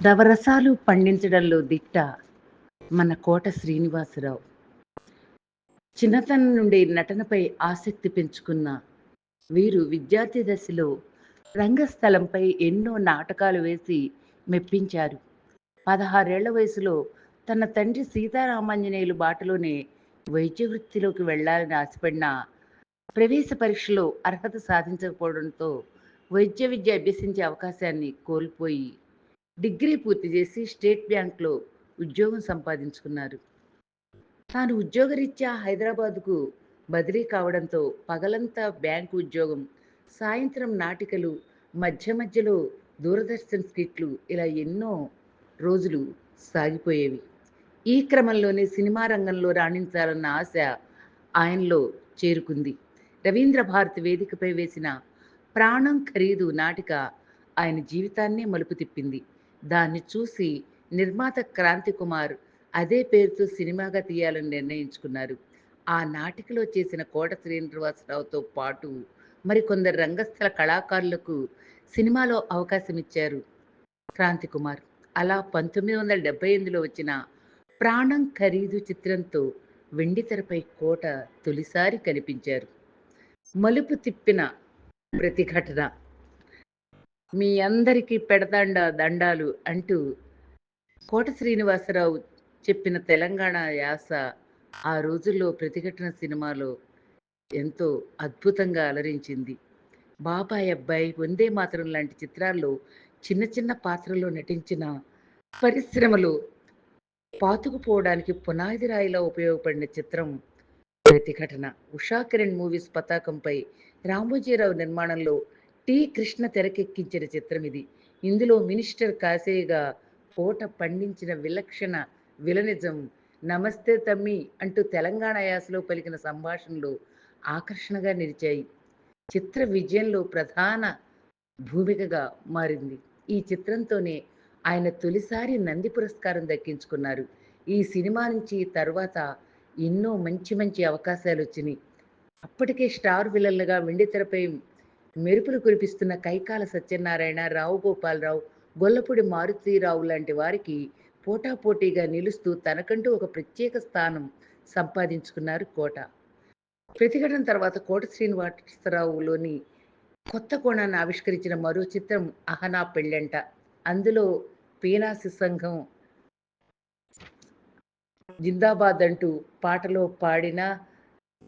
నవరసాలు పండించడంలో దిట్ట మన కోట శ్రీనివాసరావు. చిన్నతనం నుండి నటనపై ఆసక్తి పెంచుకున్న వీరు విద్యార్థి దశలో రంగస్థలంపై ఎన్నో నాటకాలు వేసి మెప్పించారు. పదహారేళ్ళ వయసులో తన తండ్రి సీతారామాంజనేయులు బాటలోనే వైద్య వృత్తిలోకి వెళ్ళాలని ఆశపడిన ప్రవేశ పరీక్షలో అర్హత సాధించకపోవడంతో వైద్య విద్య అభ్యసించే అవకాశాన్ని కోల్పోయి డిగ్రీ పూర్తి చేసి స్టేట్ బ్యాంక్లో ఉద్యోగం సంపాదించుకున్నారు. తాను ఉద్యోగరీత్యా హైదరాబాద్కు బదిలీ కావడంతో పగలంతా బ్యాంకు ఉద్యోగం సాయంత్రం నాటికలు మధ్య మధ్యలో దూరదర్శన్ స్కిట్లు ఇలా ఎన్నో రోజులు సాగిపోయేవి. ఈ క్రమంలోనే సినిమా రంగంలో రాణించాలన్న ఆశ ఆయనలో చేరుకుంది. రవీంద్ర భారతి వేదికపై వేసిన ప్రాణం ఖరీదు నాటిక ఆయన జీవితాన్నే మలుపు తిప్పింది. దాన్ని చూసి నిర్మాత క్రాంతి కుమార్ అదే పేరుతో సినిమాగా తీయాలని నిర్ణయించుకున్నారు. ఆ నాటికలో చేసిన కోట శ్రీనివాసరావుతో పాటు మరికొందరు రంగస్థల కళాకారులకు సినిమాలో అవకాశం ఇచ్చారు క్రాంతి కుమార్. అలా పంతొమ్మిది వందల డెబ్బై ఎనిమిదిలో వచ్చిన ప్రాణం ఖరీదు చిత్రంతో వెండితెరపై కోట తొలిసారి కనిపించారు. మలుపు తిప్పిన ప్రతిఘటన మీ అందరికీ పెడదండ దండాలు అంటూ కోట శ్రీనివాసరావు చెప్పిన తెలంగాణ యాస ఆ రోజుల్లో ప్రతిఘటన సినిమాలో ఎంతో అద్భుతంగా అలరించింది. బాబాయ్ అబ్బాయి వందే మాతరం లాంటి చిత్రాల్లో చిన్న చిన్న పాత్రలో నటించిన పరిశ్రమలు పాతుకుపోవడానికి పునాది రాయిలా ఉపయోగపడిన చిత్రం ప్రతిఘటన. ఉషా కిరణ్ మూవీస్ పతాకంపై రామోజీరావు నిర్మాణంలో టి. కృష్ణ తెరకెక్కించిన చిత్రం ఇది. ఇందులో మినిస్టర్ కాసేగా కోట పండించిన విలక్షణ విలనిజం నమస్తే తమ్మి అంటూ తెలంగాణ యాసలో పలికిన సంభాషణలు ఆకర్షణగా నిలిచాయి. చిత్ర విజయంలో ప్రధాన భూమికగా మారింది. ఈ చిత్రంతోనే ఆయన తొలిసారి నంది పురస్కారం దక్కించుకున్నారు. ఈ సినిమా నుంచి తర్వాత ఎన్నో మంచి మంచి అవకాశాలు వచ్చినాయి అప్పటికే స్టార్ విలన్లుగా వెండితెరపై మెరుపులు కురిపిస్తున్న కైకాల సత్యనారాయణ రావు గోపాలరావు గొల్లపూడి మారుతీరావు లాంటి వారికి పోటాపోటీగా నిలుస్తూ తనకంటూ ఒక ప్రత్యేక స్థానం సంపాదించుకున్నారు కోట. ప్రతిఘటన తర్వాత కోట శ్రీనివాసరావులోని కొత్త కోణాన్ని ఆవిష్కరించిన మరో చిత్రం అహనా పెళ్ళంట. అందులో పీనాసి సంఘం జిందాబాద్ అంటూ పాటలో పాడిన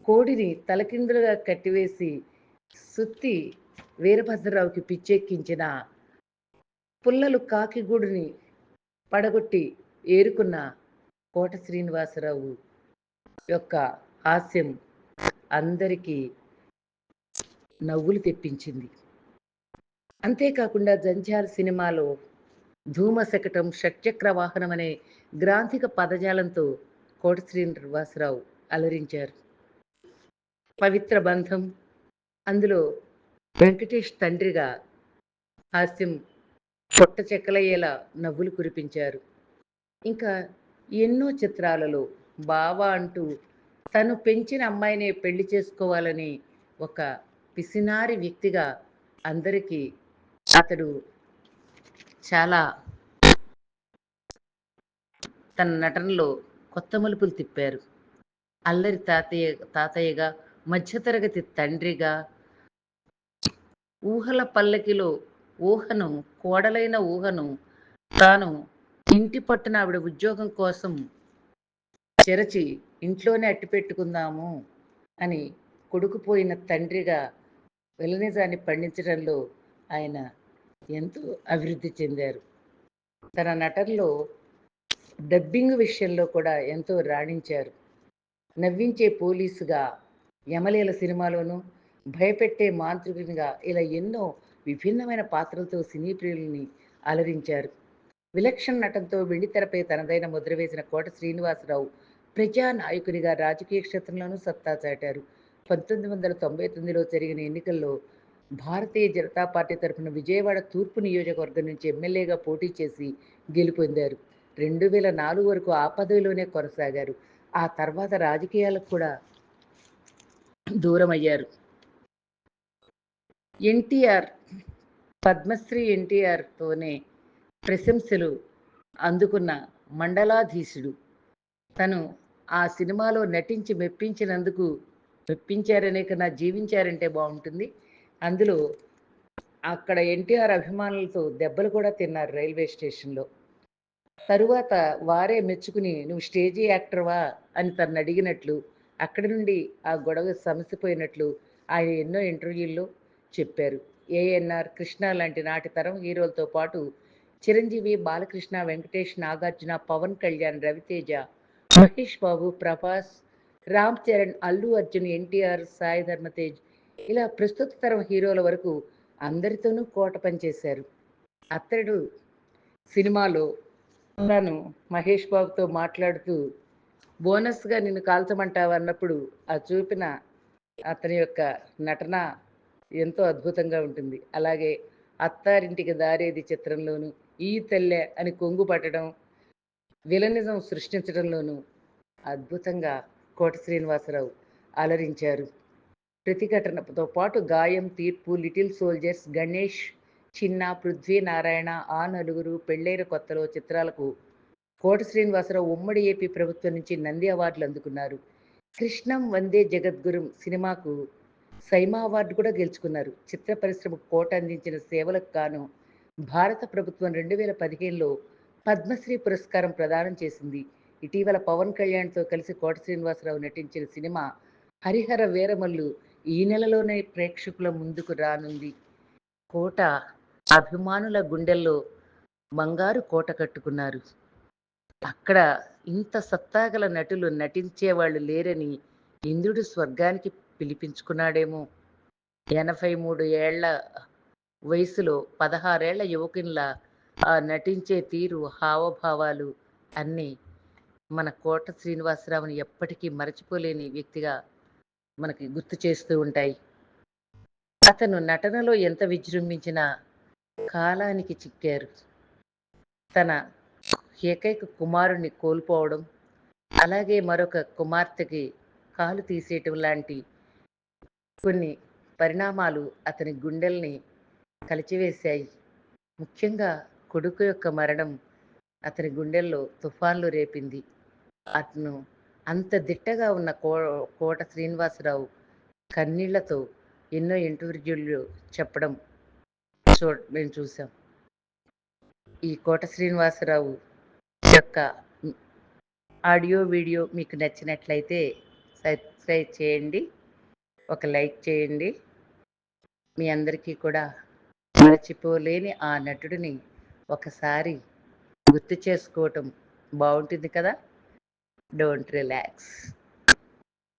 కోడిని తలకిందులుగా కట్టివేసి సుత్తి వీరభద్రరావుకి పిచ్చెక్కించిన పుల్లలు కాకిగూడుని పడగొట్టి ఏరుకున్న కోట శ్రీనివాసరావు యొక్క హాస్యం అందరికీ నవ్వులు తెప్పించింది. అంతేకాకుండా జంజార్ సినిమాలో ధూమశకటం షట్చక్ర వాహనం అనే గ్రాంథిక పదజాలంతో కోట శ్రీనివాసరావు అలరించారు. పవిత్ర బంధం అందులో వెంకటేష్ తండ్రిగా హాస్యం పొట్ట చెక్కలయ్యేలా నవ్వులు కురిపించారు. ఇంకా ఎన్నో చిత్రాలలో బావా అంటూ తను పెంచిన అమ్మాయిని పెళ్ళి చేసుకోవాలని ఒక పిసినారి వ్యక్తిగా అందరికీ అతడు చాలా తన నటనలో కొత్త మలుపులు తిప్పారు. అల్లరి తాతయ్య తాతయ్యగా మధ్యతరగతి తండ్రిగా ఊహల పల్లకిలో ఊహను కోడలైన ఊహను తాను ఇంటి పట్టున ఆవిడ ఉద్యోగం కోసం చెరచి ఇంట్లోనే అట్టిపెట్టుకుందాము అని కొడుకుపోయిన తండ్రిగా వెలనిజాన్ని పండించడంలో ఆయన ఎంతో అభివృద్ధి చెందారు. తన నటనలో డబ్బింగ్ విషయంలో కూడా ఎంతో రాణించారు. నవ్వించే పోలీసుగా యమలీల సినిమాలోనూ భయపెట్టే మాంత్రికునిగా ఇలా ఎన్నో విభిన్నమైన పాత్రలతో సినీ ప్రియుల్ని అలరించారు. విలక్షణ నటంతో వెండితెరపై తనదైన ముద్ర వేసిన కోట శ్రీనివాసరావు ప్రజా నాయకునిగా రాజకీయ క్షేత్రంలోనూ సత్తా చాటారు. పంతొమ్మిది వందల తొంభై తొమ్మిదిలో జరిగిన ఎన్నికల్లో భారతీయ జనతా పార్టీ తరఫున విజయవాడ తూర్పు నియోజకవర్గం నుంచి ఎమ్మెల్యేగా పోటీ చేసి గెలుపొందారు. రెండు వేల నాలుగు వరకు ఆ పదవిలోనే కొనసాగారు. ఆ తర్వాత రాజకీయాలకు కూడా దూరమయ్యారు. ఎన్టీఆర్ పద్మశ్రీ ఎన్టీఆర్తోనే ప్రశంసలు అందుకున్న మండలాధీశుడు. తను ఆ సినిమాలో నటించి మెప్పించినందుకు మెప్పించారనే కన్నా జీవించారంటే బాగుంటుంది. అందులో అక్కడ ఎన్టీఆర్ అభిమానులతో దెబ్బలు కూడా తిన్నారు రైల్వే స్టేషన్లో. తరువాత వారే మెచ్చుకుని నువ్వు స్టేజీ యాక్టర్వా? అని తను అడిగినట్లు అక్కడి నుండి ఆ గొడవ సమసిపోయినట్లు ఆయన ఎన్నో ఇంటర్వ్యూల్లో చెప్పారు. ఏఎన్ఆర్ కృష్ణ లాంటి నాటి తరం హీరోలతో పాటు చిరంజీవి బాలకృష్ణ వెంకటేష్ నాగార్జున పవన్ కళ్యాణ్ రవితేజ మహేష్ బాబు ప్రభాస్ రామ్ చరణ్ అల్లు అర్జున్ ఎన్టీఆర్ సాయి ధర్మతేజ్ ఇలా ప్రస్తుత తరం హీరోల వరకు అందరితోనూ కోట పనిచేశారు అతడు సినిమాలో తను మహేష్ బాబుతో మాట్లాడుతూ బోనస్గా నిన్ను కాల్చమంటావు అన్నప్పుడు ఆ చూపిన అతని యొక్క నటన ఎంతో అద్భుతంగా ఉంటుంది. అలాగే అత్తారింటికి దారేది చిత్రంలోను ఈ తెల్లె అని కొంగు పట్టడం విలనిజం సృష్టించడంలోనూ అద్భుతంగా కోట శ్రీనివాసరావు అలరించారు. ప్రతిఘటనతో పాటు గాయం తీర్పు లిటిల్ సోల్జర్స్ గణేష్ చిన్న పృథ్వీ నారాయణ ఆ నలుగురు పెళ్ళైన కొత్తలో చిత్రాలకు కోట శ్రీనివాసరావు ఉమ్మడి ఏపీ ప్రభుత్వం నుంచి నంది అవార్డులు అందుకున్నారు. కృష్ణం వందే జగద్గురుం సినిమాకు సైమా అవార్డు కూడా గెలుచుకున్నారు. చిత్ర పరిశ్రమ కోట అందించిన సేవలకు గాను భారత ప్రభుత్వం రెండు వేల పదిహేనులో పద్మశ్రీ పురస్కారం ప్రదానం చేసింది. ఇటీవల పవన్ కళ్యాణ్తో కలిసి కోట శ్రీనివాసరావు నటించిన సినిమా హరిహర వీరమల్లు ఈ నెలలోనే ప్రేక్షకుల ముందుకు రానుంది. కోట అభిమానుల గుండెల్లో బంగారు కోట కట్టుకున్నారు. అక్కడ ఇంత సత్తాగల నటులు నటించేవాళ్ళు లేరని ఇంద్రుడు స్వర్గానికి పిలిపించుకున్నాడేమో. ఎనభై మూడు ఏళ్ళ వయసులో పదహారేళ్ళ యువకునిలా ఆ నటించే తీరు హావభావాలు అన్నీ మన కోట శ్రీనివాసరావుని ఎప్పటికీ మరచిపోలేని వ్యక్తిగా మనకి గుర్తు చేస్తూ ఉంటాయి. అతను నటనలో ఎంత విజృంభించినా కాలానికి చిక్కారు. తన ఏకైక కుమారుణ్ణి కోల్పోవడం అలాగే మరొక కుమార్తెకి కాలు తీసేయటం లాంటి కొన్ని పరిణామాలు అతని గుండెల్ని కలిచివేశాయి. ముఖ్యంగా కొడుకు యొక్క మరణం అతని గుండెల్లో తుఫాన్లు రేపింది. అతను అంత దిట్టగా ఉన్న కో కోట శ్రీనివాసరావు కన్నీళ్ళతో ఎన్నో ఇంటర్వ్యూలు చెప్పడం చూ మేము చూసాం ఈ కోట శ్రీనివాసరావు యొక్క ఆడియో వీడియో మీకు నచ్చినట్లయితే సబ్స్క్రైబ్ చేయండి. ఒక లైక్ చేయండి. మీ అందరికీ కూడా మరచిపోలేని ఆ నటుడిని ఒకసారి గుర్తు చేసుకోవటం బాగుంటుంది కదా? Don't relax